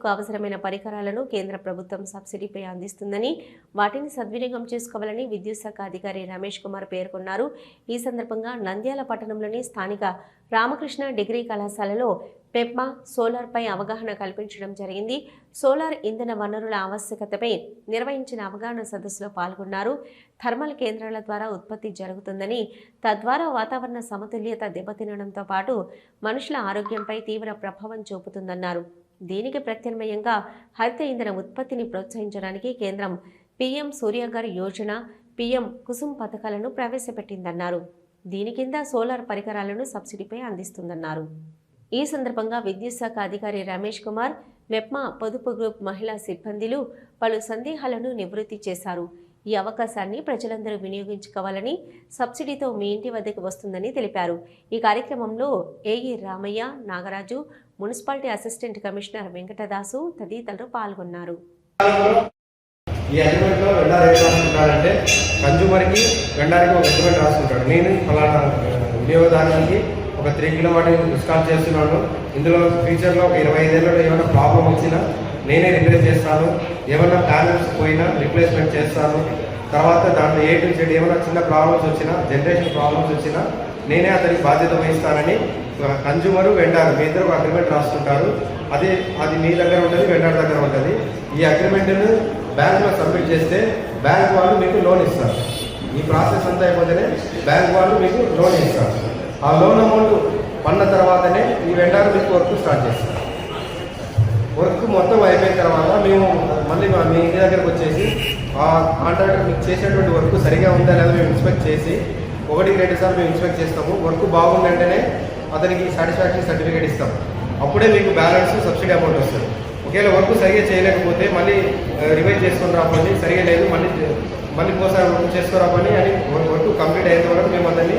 విద్యుత్కు అవసరమైన పరికరాలను కేంద్ర ప్రభుత్వం సబ్సిడీపై అందిస్తుందని వాటిని సద్వినియోగం చేసుకోవాలని విద్యుత్ శాఖ అధికారి రమేష్ కుమార్ పేర్కొన్నారు. ఈ సందర్భంగా నంద్యాల పట్టణంలోని స్థానిక రామకృష్ణ డిగ్రీ కళాశాలలో పెప్మా సోలార్పై అవగాహన కల్పించడం జరిగింది. సోలార్ ఇంధన వనరుల ఆవశ్యకతపై నిర్వహించిన అవగాహన సదస్సులో పాల్గొన్నారు. థర్మల్ కేంద్రాల ద్వారా ఉత్పత్తి జరుగుతుందని తద్వారా వాతావరణ సమతుల్యత దెబ్బతినడంతో పాటు మనుషుల ఆరోగ్యంపై తీవ్ర ప్రభావం చూపుతుందన్నారు. దీనికి ప్రత్యామ్నాయంగా హరిత ఇంధన ఉత్పత్తిని ప్రోత్సహించడానికి కేంద్రం పీఎం సూర్యగర్ యోజన పీఎం కుసుమ్ పథకాలను ప్రవేశపెట్టిందన్నారు. దీని కింద సోలార్ పరికరాలను సబ్సిడీపై అందిస్తుందన్నారు. ఈ సందర్భంగా విద్యుత్ శాఖ అధికారి రమేష్ కుమార్ మెప్మా పొదుపు గ్రూప్ మహిళా సిబ్బందిలు పలు సందేహాలను నివృత్తి చేశారు. ఈ అవకాశాన్ని ప్రజలందరూ వినియోగించుకోవాలని సబ్సిడీతో మీ ఇంటి వద్దకు వస్తుందని తెలిపారు. ఈ కార్యక్రమంలో AE Ramaiah Nagaraju municipality assistant commissioner Venkatadasu తదితరులు పాల్గొన్నారు. ఈ అగ్రిమెంట్లో వెండర్ ఏం రాసుకుంటాడంటే కన్జ్యూమర్కి వెండార్కి ఒక అగ్రిమెంట్ రాసుకుంటాడు. నేను ఫలానా వినియోగదారునికి ఒక త్రీ కిలోమీటర్ ఇన్స్టాల్ చేస్తున్నాను. ఇందులో ఫ్యూచర్లో ఒక ఇరవై ఐదేళ్ళలో ఏమైనా ప్రాబ్లం వచ్చినా నేనే రిప్లేస్ చేస్తాను. ఏమైనా ప్యానల్స్ పోయినా రిప్లేస్మెంట్ చేస్తాను. తర్వాత దాంట్లో ఏ టు జెడ్ ఏమైనా చిన్న ప్రాబ్లమ్స్ వచ్చినా జనరేషన్ ప్రాబ్లమ్స్ వచ్చినా నేనే అతనికి బాధ్యత వహిస్తానని కన్జ్యూమర్ వెండారు మీ ఇద్దరు అగ్రిమెంట్ రాసుకుంటారు. అది అది మీ దగ్గర ఉంటుంది వెండార్ దగ్గర ఉంటుంది. ఈ అగ్రిమెంట్ను బ్యాంక్లో సబ్మిట్ చేస్తే బ్యాంక్ వాళ్ళు మీకు లోన్ ఇస్తారు. ఈ ప్రాసెస్ అంతా అయిపోతేనే బ్యాంక్ వాళ్ళు మీకు లోన్ ఇస్తారు. ఆ లోన్ అమౌంట్ పన్న తర్వాతనే ఈ వెండార్ మీకు వర్క్ స్టార్ట్ చేస్తారు. వర్క్ మొత్తం అయిపోయిన తర్వాత మేము మళ్ళీ మా- మీ ఇంటి దగ్గరకు వచ్చేసి ఆ కాంట్రాక్టర్ మీకు చేసేటువంటి వర్క్ సరిగా ఉందా లేదా మేము ఇన్స్పెక్ట్ చేసి ఒకటి రెండు సార్లు మేము ఇన్స్పెక్ట్ చేస్తాము. వర్క్ బాగుందంటేనే అతనికి సాటిస్ఫాక్షన్ సర్టిఫికేట్ ఇస్తాం. అప్పుడే మీకు బ్యాలెన్స్ సబ్సిడీ అమౌంట్ వస్తుంది. ఒకవేళ వర్క్ సరిగా చేయలేకపోతే మళ్ళీ రివైజ్ చేసుకొని రాపండి. సరిగా లేదు మళ్ళీ మళ్ళీ ఇంకోసారి వర్క్ చేసుకురాపండి అని వర్క్ కంప్లీట్ అయ్యేంత వరకు మేము అతన్ని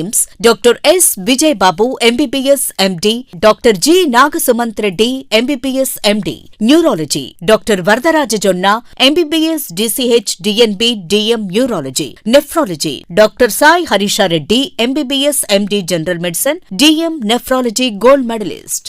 NIMS doctor S Vijay Babu MBBS MD doctor G Nagasumanth Reddy MBBS MD neurology doctor Varadaraja Jonna MBBS DCH DNB DM neurology nephrology doctor Sai Harishareddy MBBS MD general medicine DM nephrology gold medalist